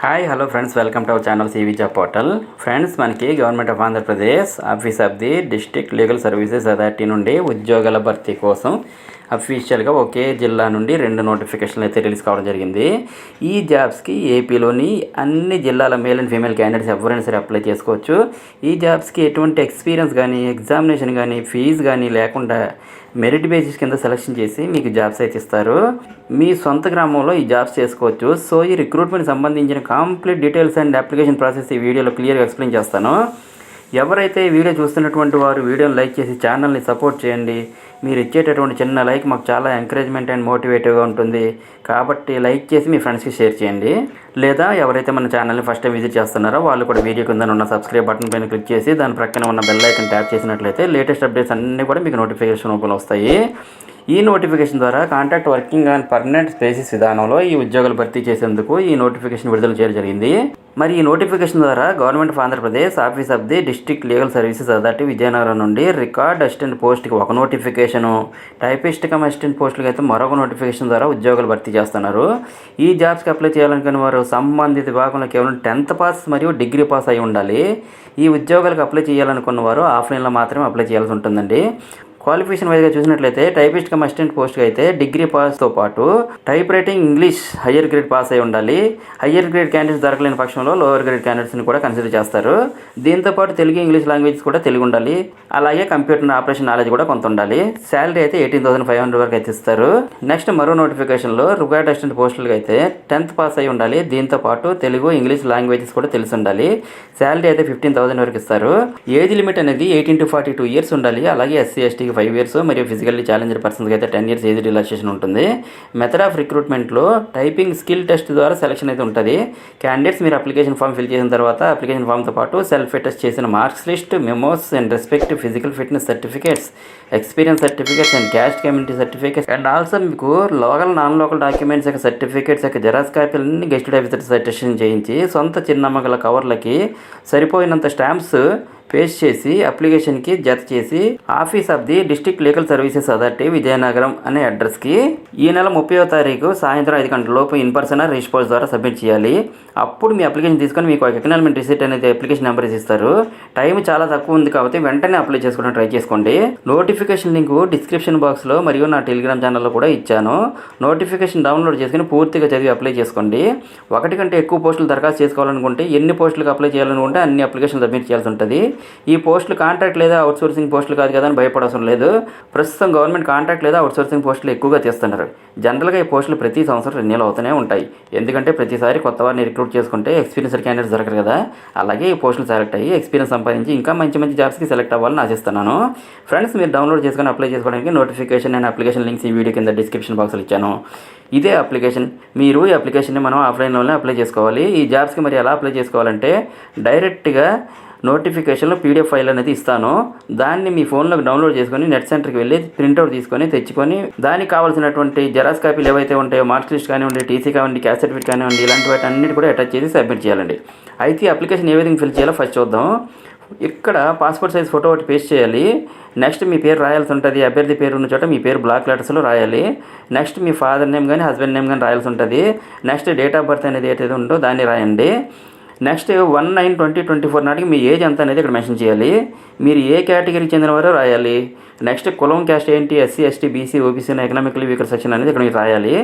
Hi hello friends welcome to our channel సివిజా portal friends మనకి government of Andhra Pradesh office of the district legal services authority నుండి ఉద్యోగాల భర్తీ కోసం అఫీషియల్గా ఒకే జిల్లా నుండి రెండు నోటిఫికేషన్లు అయితే రిలీజ్ కావడం జరిగింది. ఈ జాబ్స్కి ఏపీలోని అన్ని జిల్లాల మేల్ అండ్ ఫీమేల్ క్యాండిడేట్స్ ఎవరైనా సరే అప్లై చేసుకోవచ్చు. ఈ జాబ్స్కి ఎటువంటి ఎక్స్పీరియన్స్ కానీ ఎగ్జామినేషన్ కానీ ఫీజు కానీ లేకుండా మెరిట్ బేసిస్ కింద సెలెక్షన్ చేసి మీకు జాబ్స్ అయితే ఇస్తారు. మీ సొంత గ్రామంలో ఈ జాబ్స్ చేసుకోవచ్చు. సో ఈ రిక్రూట్మెంట్ సంబంధించిన complete details and application process ఈ వీడియోలో క్లియర్గా ఎక్స్ప్లెయిన్ చేస్తాను. ఎవరైతే వీడియో చూస్తున్నటువంటి వారు వీడియోని లైక్ చేసి ఛానల్ని సపోర్ట్ చేయండి. మీరు ఇచ్చేటటువంటి చిన్న లైక్ మాకు చాలా ఎంకరేజ్మెంట్ అండ్ మోటివేటివ్గా ఉంటుంది. కాబట్టి లైక్ చేసి మీ ఫ్రెండ్స్కి షేర్ చేయండి. లేదా ఎవరైతే మన ఛానల్ని ఫస్ట్ టైం విజిట్ చేస్తున్నారో వాళ్ళు కూడా వీడియో కింద ఉన్న సబ్స్క్రైబ్ బటన్ పైన క్లిక్ చేసి దాని ప్రక్కన ఉన్న బెల్ ఐకన్ ట్యాప్ చేసినట్లయితే లేటెస్ట్ అప్డేట్స్ అన్నీ కూడా మీకు నోటిఫికేషన్ రూపంలో వస్తాయి. ఈ నోటిఫికేషన్ ద్వారా contract working and permanent spaces విధానంలో ఈ ఉద్యోగాలు భర్తీ చేసేందుకు ఈ నోటిఫికేషన్ విడుదల చేయడం జరిగింది. మరి ఈ నోటిఫికేషన్ ద్వారా government of Andhra Pradesh office of the district legal services authority Vizianagaram నుండి రికార్డ్ అసిస్టెంట్ పోస్ట్కి ఒక నోటిఫికేషను. టైపిస్ట్ కమ్ అసిస్టెంట్ పోస్టులకి అయితే మరొక నోటిఫికేషన్ ద్వారా ఉద్యోగాలు భర్తీ చేస్తున్నారు. ఈ జాబ్స్కి అప్లై చేయాలనుకున్న వారు సంబంధిత విభాగంలో కేవలం టెన్త్ పాస్ మరియు డిగ్రీ పాస్ అయి ఉండాలి. ఈ ఉద్యోగాలకు అప్లై చేయాలనుకున్న వారు ఆఫ్లైన్లో మాత్రమే అప్లై చేయాల్సి ఉంటుందండి. క్వాలిఫికేషన్ వైజ్గా చూసినట్లయితే టైపిస్ట్ కమ్ అసిస్టెంట్ పోస్ట్కి అయితే డిగ్రీ పాస్తో పాటు type writing English higher grade pass అయి ఉండాలి. హయ్యర్ గ్రేడ్ క్యాండిడేట్స్ దొరకలేని పక్షంలో లోవర్ గ్రేడ్ క్యాండిడేట్స్ని కూడా కన్సిడర్ చేస్తారు. దీంతో పాటు తెలుగు ఇంగ్లీష్ లాంగ్వేజ్ కూడా తెలుగు ఉండాలి. అలాగే కంప్యూటర్ ఆపరేషన్ నాలెడ్జ్ కూడా కొంత ఉండాలి. శాలరీ అయితే ఎయిటీన్ థౌసండ్ ఫైవ్ హండ్రెడ్ వరకు అయితే ఇస్తారు. నెక్స్ట్ మరో నోటిఫికేషన్లో రికార్డ్ అసిస్టెంట్ పోస్టులకి అయితే టెన్త్ పాస్ అయి ఉండాలి. దీంతో పాటు తెలుగు ఇంగ్లీష్ లాంగ్వేజెస్ కూడా తెలిసి ఉండాలి. శాలరీ అయితే ఫిఫ్టీన్ థౌసండ్ వరకు ఇస్తారు. ఏజ్ లిమిట్ అనేది eighteen to forty two years ఉండాలి. అలాగే ఎస్సీ ఎస్టీకి ఫైవ్ ఇయర్స్ మరియు ఫిజికల్లీ ఛాలెంజర్ పర్సన్స్కి అయితే టెన్ ఇయర్స్ ఏజ్ రిలాక్సేషన్ ఉంటుంది. మెథడ్ ఆఫ్ రిక్రూట్మెంట్లో టైపింగ్ స్కిల్ టెస్ట్ ద్వారా సెలక్షన్ అయితే ఉంటుంది. క్యాండిడేట్స్ మీరు అప్లికేషన్ ఫామ్ ఫిల్ చేసిన తర్వాత అప్లికేషన్ ఫామ్తో పాటు సెల్ఫ్ టెస్ట్ చేసిన marks list memos and respect physical fitness certificates experience certificates and caste community certificates and also మీకు లోకల్ నాన్ లోకల్ డాక్యుమెంట్స్ యొక్క సర్టిఫికేట్స్ యొక్క జెరాక్స్ కాపీలన్నీ గెస్ట్ ఆఫీసర్ సజెషన్ చేయించి సొంత చిరునామా గల కవర్లకి సరిపోయినంత స్టాంప్స్ పేస్ట్ చేసి అప్లికేషన్కి జత చేసి office of the district legal services authority Vizianagaram అనే అడ్రస్కి ఈ నెల ముప్పై తారీఖు సాయంత్రం ఐదు గంటల లోపు ఇన్ పర్సన్ రిజిస్పోజ్ ద్వారా సబ్మిట్ చేయాలి. అప్పుడు మీ అప్లికేషన్ తీసుకొని మీకు ఒక రిసీట్ అనేది అప్లికేషన్ నెంబర్ ఇస్తారు. టైం చాలా తక్కువ ఉంది కాబట్టి వెంటనే అప్లై చేసుకోవడం ట్రై చేసుకోండి. నోటిఫికేషన్ లింక్ డిస్క్రిప్షన్ బాక్స్లో మరియు నా టెలిగ్రామ్ ఛానల్లో కూడా ఇచ్చాను. నోటిఫికేషన్ డౌన్లోడ్ చేసుకుని పూర్తిగా చదివి అప్లై చేసుకోండి. ఒకటి కంటే ఎక్కువ పోస్టులు దరఖాస్తు చేసుకోవాలనుకుంటే ఎన్ని పోస్టులకు అప్లై చేయాలనుకుంటే అన్ని అప్లికేషన్ సబ్మిట్ చేయాల్సి ఉంటుంది. ఈ పోస్టులు కాంట్రాక్ట్ లేదా అవుట్సోర్సింగ్ పోస్టులు కాదు కదా అని భయపడవసరం లేదు. ప్రస్తుతం గవర్నమెంట్ కాంట్రాక్ట్ లేదా అవుట్సోర్సింగ్ పోస్టులు ఎక్కువగా తీస్తున్నారు. జనరల్గా ఈ పోస్టులు ప్రతి సంవత్సరం రెన్యూల్ అవుతూనే ఉంటాయి. ఎందుకంటే ప్రతిసారి కొత్త వారిని రిక్రూట్ చేసుకుంటే ఎక్స్పీరియన్స్ క్యాండిడేట్స్ దొరకరు కదా. అలాగే ఈ పోస్టులు సెలెక్ట్ అయ్యి ఎక్స్పీరియన్స్ సంపాదించి ఇంకా మంచి మంచి జాబ్స్కి సెలెక్ట్ అవ్వాలని ఆశిస్తున్నాను. ఫ్రెండ్స్ మీరు డౌన్లోడ్ చేసుకొని అప్లై చేసుకోవడానికి నోటిఫికేషన్ అండ్ అప్లికేషన్ లింక్స్ ఈ వీడియో కింద డిస్క్రిప్షన్ బాక్స్లో ఇచ్చాను. ఇదే అప్లికేషన్ మీరు ఈ అప్లికేషన్ని మనం ఆఫ్లైన్లోనే అప్లై చేసుకోవాలి. ఈ జాబ్స్కి మరి ఎలా అప్లై చేసుకోవాలంటే డైరెక్ట్గా నోటిఫికేషన్లో పీడిఎఫ్ ఫైల్ అనేది ఇస్తాను. దాన్ని మీ ఫోన్లోకి డౌన్లోడ్ చేసుకొని నెట్ సెంటర్కి వెళ్ళి ప్రింట్అవుట్ తీసుకొని తెచ్చుకొని దానికి కావాల్సినటువంటి జెరాక్స్ కాపీలు ఏవైతే ఉంటాయో మార్క్స్ లిస్ట్ కానివ్వండి టీసీ కానివ్వండి క్యాస్ట్ సర్టిఫికేట్ కానివ్వండి ఇలాంటి వాటి అన్నిటి కూడా అటాచ్ చేసి సబ్మిట్ చేయాలండి. అయితే ఈ అప్లికేషన్ ఏ విధంగా ఫిల్ చేయాలో ఫస్ట్ చూద్దాం. ఇక్కడ పాస్పోర్ట్ సైజ్ ఫోటో ఒకటి పేస్ట్ చేయాలి. నెక్స్ట్ మీ పేరు రాయాల్సి ఉంటుంది అభ్యర్థి పేరు ఉన్న చోట మీ పేరు బ్లాక్ లెటర్స్లో రాయాలి. నెక్స్ట్ మీ ఫాదర్ నేమ్ కానీ హస్బెండ్ నేమ్ కానీ రాయాల్సి ఉంటుంది. నెక్స్ట్ డేట్ ఆఫ్ బర్త్ అనేది ఏదైతే ఉందో దాన్ని రాయండి. Next one nine twenty twenty four నాటికి మీ ఏజ్ ఎంత అనేది ఇక్కడ మెన్షన్ చేయాలి. మీరు ఏ కేటగిరీకి చెందినవారో రాయాలి. నెక్స్ట్ కులం క్యాస్ట్ ఏంటి? SC ST BC OBC economically weaker section అనేది ఇక్కడ మీరు రాయాలి.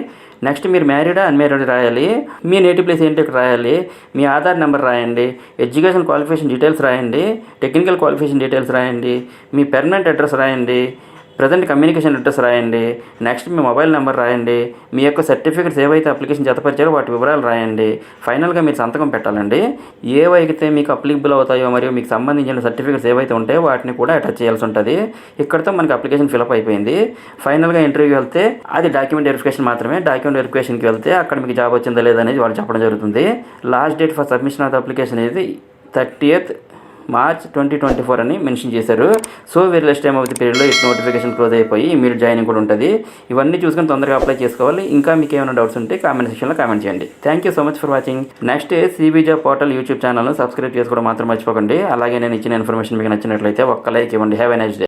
నెక్స్ట్ మీరు మ్యారీడా అన్మ్యారీడ్ రాయాలి. మీ నేటివ్ ప్లేస్ ఏంటి ఇక్కడ రాయాలి. మీ ఆధార్ నెంబర్ రాయండి. ఎడ్యుకేషన్ క్వాలిఫికేషన్ డీటెయిల్స్ రాయండి. టెక్నికల్ క్వాలిఫికేషన్ డీటెయిల్స్ రాయండి. మీ పెర్మనెంట్ అడ్రస్ రాయండి. ప్రజెంట్ కమ్యూనికేషన్ అడ్రస్ రాయండి. నెక్స్ట్ మీ మొబైల్ నెంబర్ రాయండి. మీ యొక్క సర్టిఫికేట్స్ ఏవైతే అప్లికేషన్ జతపరిచారో వాటి వివరాలు రాయండి. ఫైనల్గా మీరు సంతకం పెట్టాలండి. ఏవైతే మీకు అప్లికబుల్ అవుతాయో మరియు మీకు సంబంధించిన సర్టిఫికేట్స్ ఏవైతే ఉంటాయో వాటిని కూడా అటాచ్ చేయాల్సి ఉంటుంది. ఇక్కడతో మనకి అప్లికేషన్ ఫిలప్ అయిపోయింది. ఫైనల్గా ఇంటర్వ్యూ వెళ్తే అది డాక్యుమెంట్ వెరిఫికేషన్ మాత్రమే. డాక్యుమెంట్ వెరిఫికేషన్కి వెళ్తే అక్కడ మీకు జాబ్ వచ్చిందా లేదనేది అనేది వాళ్ళు చెప్పడం జరుగుతుంది. Last date for submission of application అనేది thirtieth March twenty twenty four అని మెన్షన్ చేశారు. So very less time of the పీరియడ్లో ఇట్ నోటిఫికేషన్ క్లోజ్ అయిపోయి మీరు జాయినింగ్ కూడా ఉంటుంది. ఇవన్నీ చూసుకొని తొందరగా అప్లై చేసుకోవాలి. ఇంకా మీకు ఏమైనా డౌట్స్ ఉంటే కామెంట్ సెక్షన్లో కామెంట్ చేయండి. Thank you so much for watching next సిబిజా portal YouTube ఛానల్ను సబ్స్క్రైబ్ చేసుకోవడం మాత్రం మర్చిపోకండి. అలాగే నేను ఇచ్చిన ఇన్ఫర్మేషన్ మీకు నచ్చినట్లయితే ఒక్క లైక్ ఇవ్వండి. Have a nice day